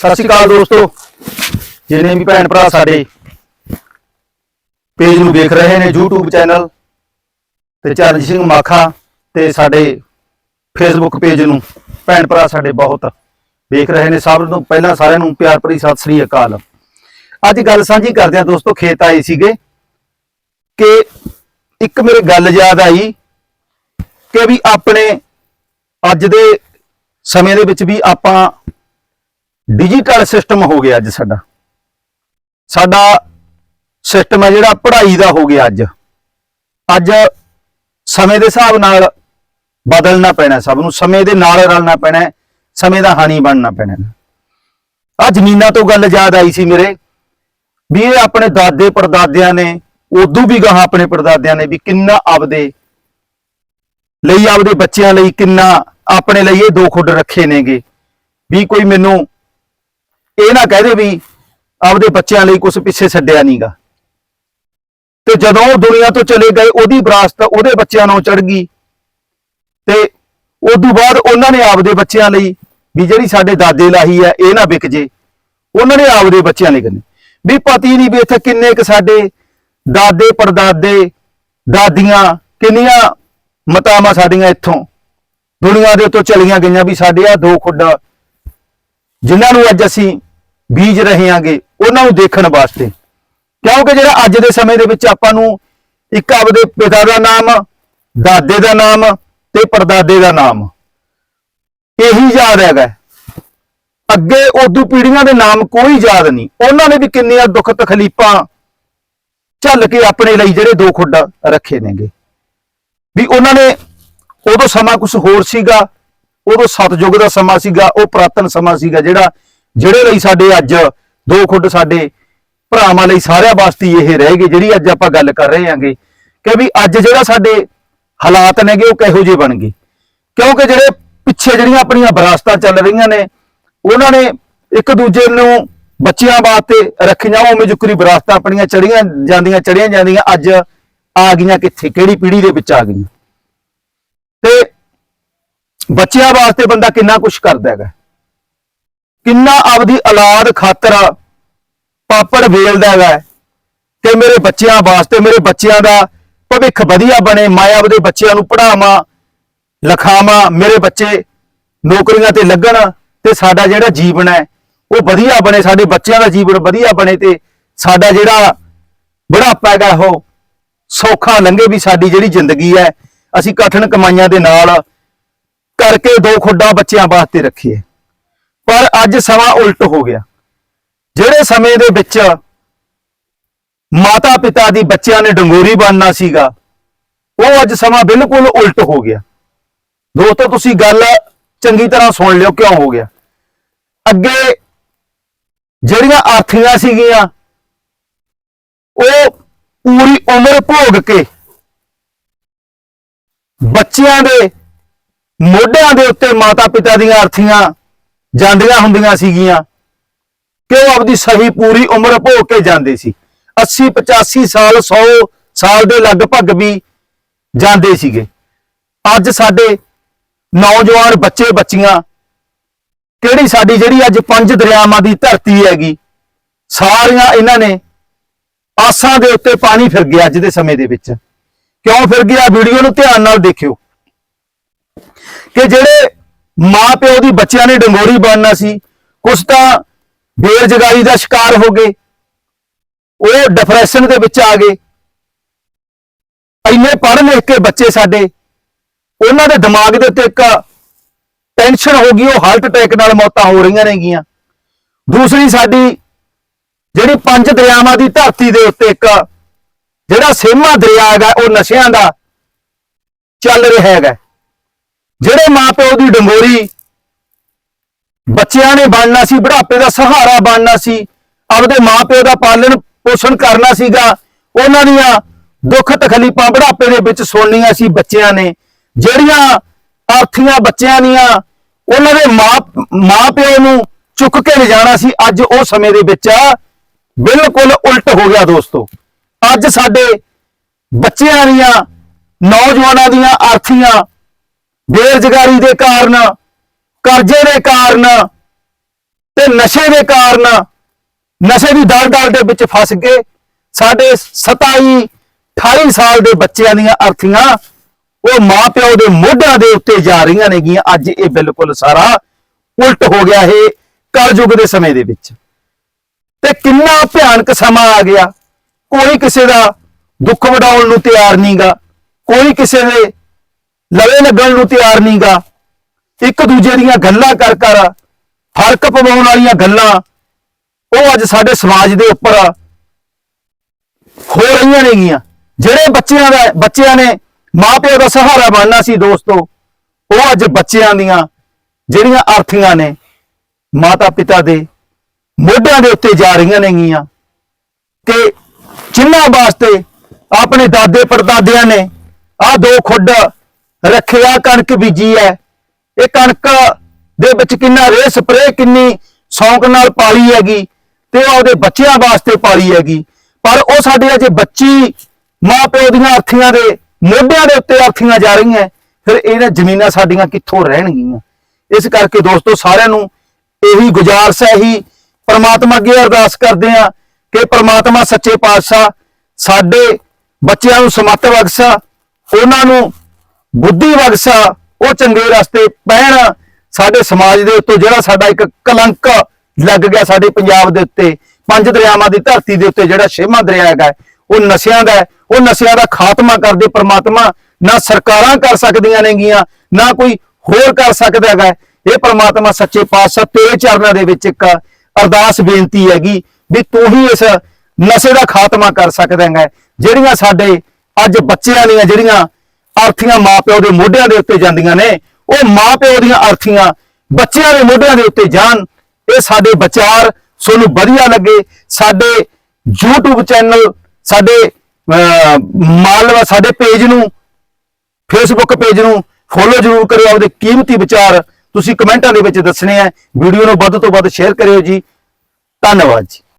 ਸਤਿ ਸ਼੍ਰੀ ਅਕਾਲ ਦੋਸਤੋ। ਜਿੰਨੇ ਵੀ ਭੈਣ ਭਰਾ ਸਾਡੇ ਪੇਜ ਨੂੰ ਦੇਖ ਰਹੇ ਨੇ, YouTube ਚੈਨਲ ਤੇ ਚਰਨਜੀਤ ਸਿੰਘ ਮਾਖਾ ਤੇ ਸਾਡੇ Facebook ਪੇਜ ਨੂੰ ਭੈਣ ਭਰਾ ਸਾਡੇ ਬਹੁਤ ਦੇਖ ਰਹੇ ਨੇ। ਸਭ ਤੋਂ ਪਹਿਲਾਂ ਸਾਰਿਆਂ ਨੂੰ ਪਿਆਰ ਭਰੀ ਸਤਿ ਸ੍ਰੀ ਅਕਾਲ। ਅੱਜ ਗੱਲ ਸਾਂਝੀ ਕਰਦੇ ਆ ਦੋਸਤੋ, ਖੇਤ ਆਏ ਸੀਗੇ ਕਿ ਇੱਕ ਮੇਰੇ ਗੱਲ ਯਾਦ ਆਈ ਕਿ ਵੀ ਆਪਣੇ ਅੱਜ ਦੇ ਸਮੇਂ ਦੇ ਵਿੱਚ ਵੀ ਆਪਾਂ ਡਿਜੀਟਲ ਸਿਸਟਮ ਹੋ ਗਿਆ ਅੱਜ ਸਾਡਾ। ਸਾਡਾ ਸਿਸਟਮ ਹੈ ਜਿਹੜਾ ਪੜ੍ਹਾਈ ਦਾ ਹੋ ਗਿਆ ਅੱਜ। ਅੱਜ ਸਮੇਂ ਦੇ ਹਿਸਾਬ ਨਾਲ ਬਦਲਣਾ ਪੈਣਾ ਸਭ ਨੂੰ, ਸਮੇਂ ਦੇ ਨਾਲ ਰਲਣਾ ਪੈਣਾ, ਸਮੇਂ ਦਾ ਹਾਣੀ ਬਣਨਾ ਪੈਣਾ। ਆ ਜ਼ਮੀਨਾਂ ਤੋਂ ਗੱਲ ਯਾਦ ਆਈ ਸੀ ਮੇਰੇ, ਵੀ ਇਹ ਆਪਣੇ ਦਾਦੇ ਪੜਦਾਦਿਆਂ ਨੇ, ਉਦੋਂ ਵੀ ਗਾਹ ਆਪਣੇ ਪੜਦਾਦਿਆਂ ਨੇ ਵੀ ਕਿੰਨਾ ਆਪਦੇ ਲਈ, ਆਪਦੇ ਬੱਚਿਆਂ ਲਈ ਕਿੰਨਾ ਆਪਣੇ ਲਈ ਇਹ ਦੋ ਖੁੱਡ ਰੱਖੇ ਨੇਗੇ। ਵੀ ਕੋਈ ਮੈਨੂੰ ਇਹ ਨਾ ਕਹਦੇ ਵੀ ਆਪਦੇ ਬੱਚਿਆਂ ਲਈ ਕੁਝ ਪਿੱਛੇ ਛੱਡਿਆ ਨਹੀਂਗਾ ਤੇ ਜਦੋਂ ਉਹ ਦੁਨੀਆ ਤੋਂ ਚਲੇ ਗਏ, ਉਹਦੀ ਵਿਰਾਸਤ ਉਹਦੇ ਬੱਚਿਆਂ ਨੂੰ ਚੜ ਗਈ। ਤੇ ਉਦੋਂ ਬਾਅਦ ਉਹਨਾਂ ਨੇ ਆਪਦੇ ਬੱਚਿਆਂ ਲਈ ਵੀ ਜਿਹੜੀ ਸਾਡੇ ਦਾਦੇ ਲਾਹੀ ਹੈ, ਇਹ ਨਾ ਵਿਕ ਜੇ। ਉਹਨਾਂ ਨੇ ਆਪਦੇ ਬੱਚਿਆਂ ਲਈ ਕਰਨੀ। ਵੀ ਪਤੀ ਨਹੀਂ ਵੀ ਇੱਥੇ ਕਿੰਨੇ ਕ ਸਾਡੇ ਦਾਦੇ, ਪੜਦਾਦੇ, ਦਾਦੀਆਂ, ਕਿੰਨੀਆਂ ਮਤਾਵਾਂ ਸਾਡੀਆਂ ਇੱਥੋਂ ਦੁਨੀਆ ਦੇ ਉੱਤੋਂ ਚਲੀਆਂ ਗਈਆਂ ਵੀ ਸਾਡੇ ਆ ਦੋ ਖੁੱਡਾ, ਜਿਨ੍ਹਾਂ ਨੂੰ ਅੱਜ ਅਸੀਂ ਬੀਜ ਰਹੇ ਹਾਂਗੇ ਉਹਨਾਂ ਨੂੰ ਦੇਖਣ ਵਾਸਤੇ। ਕਿਉਂਕਿ ਜਿਹੜਾ ਅੱਜ ਦੇ ਸਮੇਂ ਦੇ ਵਿੱਚ ਆਪਾਂ ਨੂੰ ਇੱਕ ਆਪਦੇ ਪਿਤਾ ਦਾ ਨਾਮ, ਦਾਦੇ ਦਾ ਨਾਮ ਤੇ ਪਰਦਾਦੇ ਦਾ ਨਾਮ। ਇਹੀ ਯਾਦ ਹੈਗਾ। ਅੱਗੇ ਉਦੋਂ ਪੀੜ੍ਹੀਆਂ ਦੇ ਨਾਮ ਕੋਈ ਯਾਦ ਨਹੀਂ। ਉਹਨਾਂ ਨੇ ਵੀ ਕਿੰਨੀਆਂ ਦੁੱਖ ਤਕਲੀਫਾਂ ਝੱਲ ਕੇ ਆਪਣੇ ਲਈ ਜਿਹੜੇ ਦੋ ਖੁੱਡ ਰੱਖੇ ਨੇਗੇ। ਵੀ ਉਹਨਾਂ ਨੇ ਉਦੋਂ ਸਮਾਂ ਕੁਝ ਹੋਰ ਸੀਗਾ, ਉਦੋਂ ਸਤਜੁਗ ਦਾ ਸਮਾਂ ਸੀਗਾ, ਉਹ ਪ੍ਰਾਤਨ ਸਮਾਂ ਸੀਗਾ ਜਿਹੜਾ ਜਿਹੜੇ ਲਈ ਸਾਡੇ ਅੱਜ ਦੋ ਖੁੱਡ ਸਾਡੇ ਭਰਾਵਾਂ ਲਈ ਸਾਰਿਆਂ ਵਾਸਤੇ ਇਹ ਰਹਿ ਗਏ, ਜਿਹੜੀ ਅੱਜ ਆਪਾਂ ਗੱਲ ਕਰ ਰਹੇ ਹਾਂਗੇ ਕਿ ਵੀ ਅੱਜ ਜਿਹੜਾ ਸਾਡੇ ਹਾਲਾਤ ਨੇਗੇ ਉਹ ਕਿਹੋ ਜਿਹੇ ਬਣ ਗਏ। ਕਿਉਂਕਿ ਜਿਹੜੇ ਪਿੱਛੇ ਜਿਹੜੀਆਂ ਆਪਣੀਆਂ ਵਿਰਾਸਤਾਂ ਚੱਲ ਰਹੀਆਂ ਨੇ, ਉਹਨਾਂ ਨੇ ਇੱਕ ਦੂਜੇ ਨੂੰ ਬੱਚਿਆਂ ਵਾਸਤੇ ਰੱਖੀਆਂ, ਉਵੇਂ ਜੁਕਰੀ ਵਿਰਾਸਤਾਂ ਆਪਣੀਆਂ ਚੜੀਆਂ ਜਾਂਦੀਆਂ ਚੜੀਆਂ ਜਾਂਦੀਆਂ, ਅੱਜ ਆ ਗਈਆਂ ਕਿੱਥੇ, ਕਿਹੜੀ ਪੀੜ੍ਹੀ ਦੇ ਵਿੱਚ ਆ ਗਈਆਂ। ਤੇ ਬੱਚਿਆਂ ਵਾਸਤੇ ਬੰਦਾ ਕਿੰਨਾ ਕੁਝ ਕਰਦਾ ਹੈਗਾ। ਕਿੰਨਾ ਆਪਦੀ ਔਲਾਦ ਖਾਤਰ ਪਾਪੜ ਵੇਲਦਾ ਹੈਗਾ ਕਿ ਮੇਰੇ ਬੱਚਿਆਂ ਵਾਸਤੇ, ਮੇਰੇ ਬੱਚਿਆਂ ਦਾ ਭਵਿੱਖ ਵਧੀਆ ਬਣੇ, ਮੈਂ ਆਪਦੇ ਬੱਚਿਆਂ ਨੂੰ ਪੜਾਵਾਂ ਲਿਖਾਵਾਂ, ਮੇਰੇ ਬੱਚੇ ਨੌਕਰੀਆਂ ਤੇ ਲੱਗਣ ਤੇ ਸਾਡਾ ਜਿਹੜਾ ਜੀਵਨ ਹੈ, ਉਹ ਵਧੀਆ ਬਣੇ, ਸਾਡੇ ਬੱਚਿਆਂ ਦਾ ਜੀਵਨ ਵਧੀਆ ਬਣੇ ਤੇ ਸਾਡਾ ਜਿਹੜਾ ਬੁਢਾਪਾ ਹੈਗਾ, ਉਹ ਸੌਖਾ ਲੰਘੇ ਵੀ ਸਾਡੀ ਜਿਹੜੀ ਜ਼ਿੰਦਗੀ ਹੈ, ਅਸੀਂ ਕਠਿਨ ਕਮਾਈਆਂ ਦੇ ਨਾਲ ਕਰਕੇ ਦੋ ਖੁੱਡਾ ਬੱਚਿਆਂ ਵਾਸਤੇ ਰੱਖੀਏ। ਪਰ ਅੱਜ ਸਮਾਂ ਉਲਟ ਹੋ ਗਿਆ। ਜਿਹੜੇ ਸਮੇਂ ਦੇ ਵਿੱਚ ਮਾਤਾ ਪਿਤਾ ਦੀ ਬੱਚਿਆਂ ਨੇ ਡੰਗੋਰੀ ਬਣਨਾ ਸੀਗਾ, ਉਹ ਅੱਜ ਸਮਾਂ ਬਿਲਕੁਲ ਉਲਟ ਹੋ ਗਿਆ। ਦੋਸਤੋ, ਤੁਸੀਂ ਗੱਲ ਚੰਗੀ ਤਰ੍ਹਾਂ ਸੁਣ ਲਿਓ, ਕਿਉਂ ਹੋ ਗਿਆ? ਅੱਗੇ ਜਿਹੜੀਆਂ ਆਰਥੀਆਂ ਸੀਗੀਆਂ, ਉਹ ਪੂਰੀ ਉਮਰ ਭੋਗ ਕੇ ਬੱਚਿਆਂ ਦੇ ਮੋਢਿਆਂ ਦੇ ਉੱਤੇ ਮਾਤਾ ਪਿਤਾ ਦੀਆਂ ਅਰਥੀਆਂ ਜਾਂਦੀਆਂ ਹੁੰਦੀਆਂ ਸੀਗੀਆਂ ਕਿ ਉਹ ਆਪਦੀ ਸਹੀ ਪੂਰੀ ਉਮਰ ਭੋਗ ਕੇ ਜਾਂਦੇ ਸੀ। 80 85 ਸਾਲ 100 ਸਾਲ ਦੇ ਲਗਭਗ ਵੀ ਜਾਂਦੇ ਸੀਗੇ। ਅੱਜ ਸਾਡੇ ਨੌਜਵਾਨ ਬੱਚੇ ਬੱਚੀਆਂ, ਕਿਹੜੀ ਸਾਡੀ ਜਿਹੜੀ ਅੱਜ ਪੰਜ ਦਰਿਆਵਾਂ ਦੀ ਧਰਤੀ ਹੈਗੀ, ਸਾਰੀਆਂ ਇਹਨਾਂ ਨੇ ਆਸਾਂ ਦੇ ਉੱਤੇ ਪਾਣੀ ਫਿਰ ਗਿਆ ਅੱਜ ਦੇ ਸਮੇਂ ਦੇ ਵਿੱਚ। ਕਿਉਂ ਫਿਰ ਗਿਆ? ਵੀਡੀਓ ਨੂੰ ਧਿਆਨ ਨਾਲ ਦੇਖਿਓ ਕਿ ਜਿਹੜੇ ਮਾਂ ਪਿਓ ਦੀ ਬੱਚਿਆਂ ਨੇ ਡੰਗੋਰੀ ਬਣਨਾ ਸੀ। ਕੁਝ ਤਾਂ ਬੇਰੁਜ਼ਗਾਰੀ ਦਾ ਸ਼ਿਕਾਰ ਹੋ ਗਏ। ਉਹ ਡਿਪਰੈਸ਼ਨ ਦੇ ਵਿੱਚ ਆ ਗਏ। ਇੰਨੇ ਪੜ੍ਹ ਲਿਖ ਕੇ ਬੱਚੇ ਸਾਡੇ, ਉਹਨਾਂ ਦੇ ਦਿਮਾਗ ਦੇ ਉੱਤੇ ਇੱਕ ਟੈਨਸ਼ਨ ਹੋ ਗਈ, ਉਹ ਹਾਰਟ ਅਟੈਕ ਨਾਲ ਮੌਤਾਂ ਹੋ ਰਹੀਆਂ ਨੇਗੀਆਂ। ਦੂਸਰੀ ਸਾਡੀ ਜਿਹੜੀ ਪੰਜ ਦਰਿਆਵਾਂ ਦੀ ਧਰਤੀ ਦੇ ਉੱਤੇ ਇੱਕ ਜਿਹੜਾ ਸੇਮਾ ਦਰਿਆ ਹੈਗਾ, ਉਹ ਨਸ਼ਿਆਂ ਦਾ ਚੱਲ ਰਿਹਾ ਹੈਗਾ। ਜਿਹੜੇ ਮਾਪਿਓ ਦੀ ਡੰਗੋਰੀ ਬੱਚਿਆਂ ਨੇ ਬਣਨਾ ਸੀ, ਬੁਢਾਪੇ ਦਾ ਸਹਾਰਾ ਬਣਨਾ ਸੀ, ਆਪਦੇ ਮਾਪਿਓ ਦਾ ਪਾਲਣ ਪੋਸ਼ਣ ਕਰਨਾ ਸੀਗਾ, ਉਹਨਾਂ ਦੀਆਂ ਦੁੱਖ ਤਕਲੀਫਾਂ ਬੁਢਾਪੇ ਦੇ ਵਿੱਚ ਸੁਣਨੀਆਂ ਸੀ ਬੱਚਿਆਂ ਨੇ। ਜਿਹੜੀਆਂ ਆਰਥੀਆਂ ਬੱਚਿਆਂ ਦੀਆਂ, ਉਹਨਾਂ ਦੇ ਮਾਂ, ਮਾਪਿਓ ਨੂੰ ਚੁੱਕ ਕੇ ਲਿਜਾਣਾ ਸੀ, ਅੱਜ ਉਹ ਸਮੇਂ ਦੇ ਵਿੱਚ ਬਿਲਕੁਲ ਉਲਟ ਹੋ ਗਿਆ ਦੋਸਤੋ। ਅੱਜ ਸਾਡੇ ਬੱਚਿਆਂ ਦੀਆਂ, ਨੌਜਵਾਨਾਂ ਦੀਆਂ ਆਰਥੀਆਂ ਬੇਰੁਜ਼ਗਾਰੀ ਦੇ ਕਾਰਨ, ਕਰਜ਼ੇ ਦੇ ਕਾਰਨ ਤੇ ਨਸ਼ੇ ਦੇ ਕਾਰਨ ਨਸ਼ੇ ਦੀ ਦਲ-ਦਲ ਦੇ ਵਿੱਚ ਫਸ ਗਏ। ਸਾਡੇ 27 28 ਸਾਲ ਦੇ ਬੱਚਿਆਂ ਦੀਆਂ ਅਰਥੀਆਂ ਉਹ ਮਾਪਿਓ ਦੇ ਮੋਢਿਆਂ ਦੇ ਉੱਤੇ ਜਾ ਰਹੀਆਂ ਨੇਗੀਆਂ। ਅੱਜ ਇਹ ਬਿਲਕੁਲ ਸਾਰਾ ਉਲਟ ਹੋ ਗਿਆ ਇਹ ਕਲਯੁੱਗ ਦੇ ਸਮੇਂ ਦੇ ਵਿੱਚ। ਤੇ ਕਿੰਨਾ ਭਿਆਨਕ ਸਮਾਂ ਆ ਗਿਆ। ਕੋਈ ਕਿਸੇ ਦਾ ਦੁੱਖ ਵਡਾਉਣ ਨੂੰ ਤਿਆਰ ਨਹੀਂਗਾ ਕੋਈ ਕਿਸੇ ਦੇ ਲਵੇ ਲੱਗਣ ਨੂੰ ਤਿਆਰ ਨਹੀਂਗਾ। ਇੱਕ ਦੂਜੇ ਦੀਆਂ ਗੱਲਾਂ ਕਰ ਕਰ ਫ਼ਰਕ ਪਵਾਉਣ ਵਾਲੀਆਂ ਗੱਲਾਂ ਉਹ ਅੱਜ ਸਾਡੇ ਸਮਾਜ ਦੇ ਉੱਪਰ ਹੋ ਰਹੀਆਂ ਨੇਗੀਆਂ। ਜਿਹੜੇ ਬੱਚਿਆਂ ਦਾ ਬੱਚਿਆਂ ਨੇ ਮਾਪਿਆਂ ਦਾ ਸਹਾਰਾ ਬਣਨਾ ਸੀ ਦੋਸਤੋ, ਉਹ ਅੱਜ ਬੱਚਿਆਂ ਦੀਆਂ ਜਿਹੜੀਆਂ ਅਰਥੀਆਂ ਨੇ ਮਾਤਾ ਪਿਤਾ ਦੇ ਮੋਢਿਆਂ ਦੇ ਉੱਤੇ ਜਾ ਰਹੀਆਂ ਨੇਗੀਆਂ। ਤੇ ਜਿਨ੍ਹਾਂ ਵਾਸਤੇ ਆਪਣੇ ਦਾਦੇ ਪੜਦਾਦਿਆਂ ਨੇ ਆਹ ਦੋ ਖੁੱਡ ਰੱਖਿਆ ਕਣਕ ਬੀਜੀ ਹੈ ਇਹ ਕਣਕ ਦੇ ਵਿੱਚ ਕਿੰਨਾ ਰੇ ਸਪਰੇ ਕਿੰਨੀ ਸ਼ੌਂਕ ਨਾਲ ਪਾਲੀ ਹੈਗੀ ਤੇ ਉਹਦੇ ਬੱਚਿਆਂ ਵਾਸਤੇ ਪਾਲੀ ਹੈਗੀ। ਪਰ ਉਹ ਸਾਡੇ ਅਜੇ ਬੱਚੀ ਮਾਂ ਪਿਓ ਦੀਆਂ ਅਰਥੀਆਂ ਦੇ, ਮੋਢਿਆਂ ਦੇ ਉੱਤੇ ਅਰਥੀਆਂ ਜਾ ਰਹੀਆਂ। ਫਿਰ ਇਹਨਾਂ ਜ਼ਮੀਨਾਂ ਸਾਡੀਆਂ ਕਿੱਥੋਂ ਰਹਿਣਗੀਆਂ? ਇਸ ਕਰਕੇ ਦੋਸਤੋ ਸਾਰਿਆਂ ਨੂੰ ਇਹੀ ਗੁਜ਼ਾਰਸ਼ ਹੈ ਹੀ ਪ੍ਰਮਾਤਮਾ ਅੱਗੇ ਅਰਦਾਸ ਕਰਦੇ ਆ ਕਿ ਪਰਮਾਤਮਾ ਸੱਚੇ ਪਾਤਸ਼ਾਹ ਸਾਡੇ ਬੱਚਿਆਂ ਨੂੰ ਸਮੱਤ ਬਖਸ਼ਾ, ਉਹਨਾਂ ਨੂੰ ਬੁੱਧੀ ਬਖਸ਼ਾ, ਉਹ ਚੰਗੇ ਰਸਤੇ ਪੈਣ। ਸਾਡੇ ਸਮਾਜ ਦੇ ਉੱਤੇ ਜਿਹੜਾ ਸਾਡਾ ਇੱਕ ਕਲੰਕ ਲੱਗ ਗਿਆ ਸਾਡੇ ਪੰਜਾਬ ਦੇ ਉੱਤੇ, ਪੰਜ ਦਰਿਆਵਾਂ ਦੀ ਧਰਤੀ ਦੇ ਉੱਤੇ ਜਿਹੜਾ ਛੇਵਾਂ ਦਰਿਆ ਹੈਗਾ, ਉਹ ਨਸ਼ਿਆਂ ਦਾ ਉਹ ਨਸ਼ਿਆਂ ਦਾ ਖਾਤਮਾ ਕਰਦੇ ਪ੍ਰਮਾਤਮਾ, ਨਾ ਸਰਕਾਰਾਂ ਕਰ ਸਕਦੀਆਂ ਨੇਗੀਆਂ, ਨਾ ਕੋਈ ਹੋਰ ਕਰ ਸਕਦਾ ਹੈਗਾ। ਇਹ ਪ੍ਰਮਾਤਮਾ ਸੱਚੇ ਪਾਤਸ਼ਾਹ ਤੇਰੇ ਚਰਨਾਂ ਦੇ ਵਿੱਚ ਇੱਕ ਅਰਦਾਸ ਬੇਨਤੀ ਹੈਗੀ ਵੀ ਤੂੰ ਹੀ ਇਸ ਨਸ਼ੇ ਦਾ ਖਾਤਮਾ ਕਰ ਸਕਦਾ ਹੈਗਾ। ਜਿਹੜੀਆਂ ਸਾਡੇ ਅੱਜ ਬੱਚਿਆਂ ਦੀਆਂ, ਜਿਹੜੀਆਂ ਅਰਥੀਆਂ ਮਾਪਿਓ ਦੇ ਮੋਢਿਆਂ ਦੇ ਉੱਤੇ ਜਾਂਦੀਆਂ ਨੇ ਉਹ ਮਾਪਿਓ ਦੀਆਂ ਅਰਥੀਆਂ ਬੱਚਿਆਂ ਦੇ ਮੋਢਿਆਂ ਦੇ ਉੱਤੇ ਜਾਣ। ਇਹ ਸਾਡੇ ਵਿਚਾਰ ਤੁਹਾਨੂੰ ਵਧੀਆ ਲੱਗੇ। ਸਾਡੇ YouTube ਚੈਨਲ ਸਾਡੇ ਅਹ, ਮਾਲਵਾ ਸਾਡੇ ਪੇਜ ਨੂੰ ਫੇਸਬੁੱਕ ਪੇਜ ਨੂੰ ਫੋਲੋ ਜ਼ਰੂਰ ਕਰਿਓ। ਆਪਦੇ ਕੀਮਤੀ ਵਿਚਾਰ ਤੁਸੀਂ ਕਮੈਂਟਾਂ ਦੇ ਵਿੱਚ ਦੱਸਣੇ ਆ। ਵੀਡੀਓ ਨੂੰ ਵੱਧ ਤੋਂ ਵੱਧ ਸ਼ੇਅਰ ਕਰਿਓ ਜੀ। ਧੰਨਵਾਦ ਜੀ।